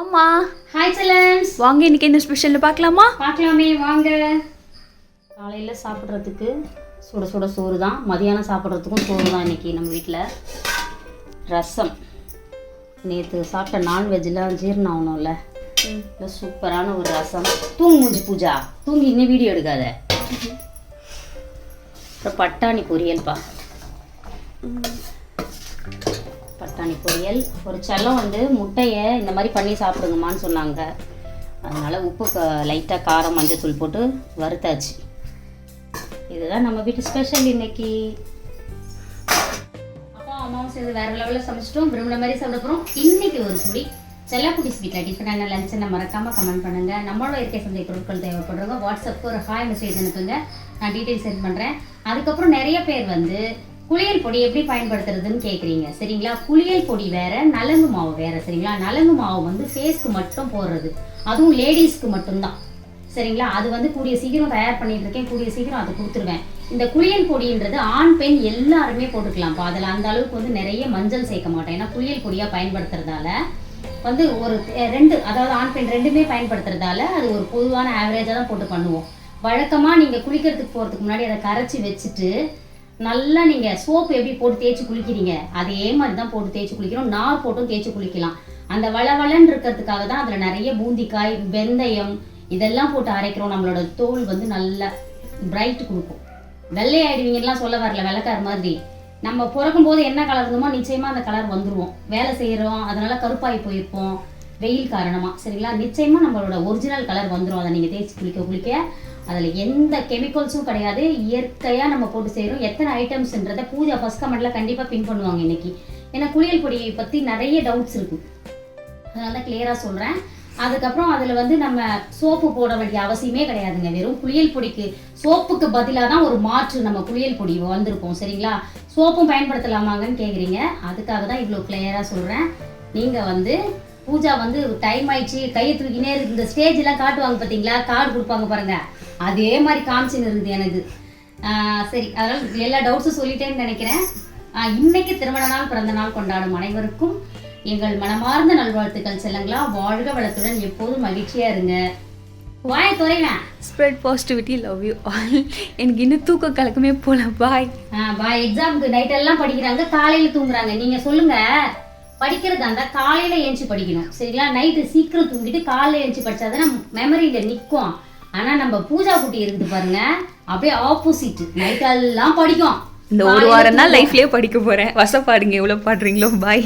அம்மா. ஹாய் செல்லன்ஸ் வாங்க இன்னைக்கு என்ன ஸ்பெஷல்னு பார்க்கலாமா? பார்க்கலாமே வாங்க. காலையில் சாப்பிட்றதுக்கு சுட சுட சோறு தான். மதியானம் சாப்பிட்றதுக்கும் சோறு தான் இன்னைக்கு நம்ம வீட்டில் ரசம். நேற்று சாப்பிட்ட நான்வெஜ்லாம் ஜீரணம் ஆகணும்ல. இல்லை சூப்பரான ஒரு ரசம். தூங்கு மூஞ்சி பூஜா. தூங்கி இன்னும் வீடியோ எடுக்காத. அப்புறம் பட்டாணி பொரியல்ப்பா பட்டாணி பொரியல். ஒரு செல்லம் வந்து முட்டையை இந்த மாதிரி பண்ணி சாப்பிடுங்கம்மான்னு சொன்னாங்க. அதனால் உப்பு லைட்டாக காரம் மஞ்சள் தூள் போட்டு வறுத்தாச்சு. இதுதான் நம்ம வீட்டு ஸ்பெஷல் இன்னைக்கு. அப்பா அம்மாவும் சேர்ந்து வேற லெவலில் சமைச்சிட்டோம். விரும்பின மாதிரி சாப்பிட போகிறோம் இன்னைக்கு ஒரு புடி செல்லாக்குடி ஸ்வீட்டில் டிஃப்ரெண்டான லஞ்ச் மறக்காமல் கமெண்ட் பண்ணுங்க. நம்மளோட இயற்கை சந்தை பொருட்கள் தேவைப்படுறவங்க வாட்ஸ்அப்புக்கு ஒரு ஹாய் மெசேஜ் அனுப்புங்க. நான் டீட்டெயில் சென்ட் பண்ணுறேன் அதுக்கப்புறம் நிறைய பேர் வந்து குளியல் பொடி எப்படி பயன்படுத்துறதுன்னு கேட்குறீங்க சரிங்களா? குளியல் பொடி வேற நலங்கு மாவு வேற சரிங்களா? நலங்கு மாவு வந்து ஃபேஸ்க்கு மட்டும் போடுறது. அதுவும் லேடிஸ்க்கு மட்டும்தான். சரிங்களா? அது வந்து கூடிய சீக்கிரம் தயார் பண்ணிட்டு இருக்கேன். கூடிய சீக்கிரம் அதை கொடுத்துருவேன். இந்த குளியல் பொடின்றது ஆண் பெண் எல்லாருமே போட்டுக்கலாம்ப்பா அதில் அந்த அளவுக்கு வந்து நிறைய மஞ்சள் சேர்க்க மாட்டேன். ஏன்னா குளியல் பொடியாக பயன்படுத்துறதால வந்து ஒரு ரெண்டு அதாவது ஆண் பெண் ரெண்டுமே பயன்படுத்துறதால அது ஒரு பொதுவான ஆவரேஜாக தான் போட்டு பண்ணுவோம். வழக்கமாக நீங்கள் குளிக்கிறதுக்கு போகிறதுக்கு முன்னாடி அதை கரைச்சி வச்சுட்டு நல்லா நீங்கள் சோப்பு எப்படி போட்டு தேய்ச்சி குளிக்கிறீங்க? அதே மாதிரி தான் போட்டு தேய்ச்சி குளிக்கிறோம் நார் போட்டும் தேய்ச்சி குளிக்கலாம். அந்த வளவளன்னு இருக்கிறதுக்காக தான் அதில் நிறைய பூந்திக்காய் வெந்தயம் இதெல்லாம் போட்டு அரைக்கிறோம். நம்மளோட தோல் வந்து நல்லா பிரைட் கொடுக்கும். வெள்ளை ஆயிடுவீங்கலாம் சொல்ல வரல வெள்ளைக்கார மாதிரி. நம்ம பிறக்கும் போது என்ன கலர் இருந்தோமோ நிச்சயமாக அந்த கலர் வந்துடுவோம் வேலை செய்கிறோம் அதனால கருப்பாகி போயிருப்போம் வெயில் காரணமாக சரிங்களா? நிச்சயமாக நம்மளோட ஒரிஜினல் கலர் வந்துடும் அதை நீங்கள் தேய்ச்சி குளிக்க குளிக்க. அதில் எந்த கெமிக்கல்ஸும் கிடையாது. இயற்கையாக நம்ம போட்டு செய்கிறோம் எத்தனை ஐட்டம்ஸ்ன்றத பூஜா ஃபஸ்ட் கமெண்ட்டில் கண்டிப்பாக பின் பண்ணுவாங்க இன்னைக்கு. ஏன்னா குளியல் பொடியை பற்றி நிறைய டவுட்ஸ் இருக்கும். அதனால தான் கிளியராக சொல்கிறேன் அதுக்கப்புறம் அதில் வந்து நம்ம சோப்பு போட வேண்டிய அவசியமே கிடையாதுங்க. வெறும் குளியல் பொடிக்கு சோப்புக்கு பதிலாக தான் ஒரு மாற்று நம்ம குளியல் பொடி வந்திருக்கோம் சரிங்களா? சோப்பும் பயன்படுத்தலாமாங்கன்னு கேட்குறீங்க அதுக்காக தான் இவ்வளோ கிளியராக சொல்கிறேன் நீங்கள் வந்து பூஜா வந்து டைம் ஆயிடுச்சு. கையை தூக்கினே இருக்கு இந்த ஸ்டேஜ்லாம் காட்டுவாங்க பார்த்தீங்களா கார்டு கொடுப்பாங்க பாருங்கள் அதே மாதிரி காமிச்சுன்னு இருக்குது எனக்கு சரி அதனால் எல்லா டவுட்ஸும் சொல்லிட்டேன்னு நினைக்கிறேன். இன்னைக்கு திருமண நாள் பிறந்த நாள் கொண்டாடும் அனைவருக்கும் எங்கள் மனமார்ந்த நல்வாழ்த்துக்கள் செல்லங்களா. வாழ்க வளத்துடன் எப்போதும் மகிழ்ச்சியா இருங்க. வாயை குறைவேன் spread positivity love you all எனக்கு இன்னும் தூக்க கலக்கமே போல. பாய் பாய் எக்ஸாமுக்கு நைட் எல்லாம் படிக்கிறாங்க காலையில தூங்குறாங்க. நீங்க சொல்லுங்க. படிக்கிறதா இருந்தா காலையில ஏஞ்சி படிக்கணும். சரிங்களா? நைட்டு சீக்கிரம் தூங்கிட்டு காலையில ஏஞ்சி படிச்சாதான் மெமரியில நிக்கும். ஆனா நம்ம பூஜா குட்டி இருக்குது பாருங்க. அப்படியே ஆப்போசிட் நைட் எல்லாம் படிக்கும். இந்த ஒரு வாரம் தான் லைஃப்லயே படிக்க போறேன். வசப்பாடுங்க எவ்வளவு பாடுறீங்களோ பாய்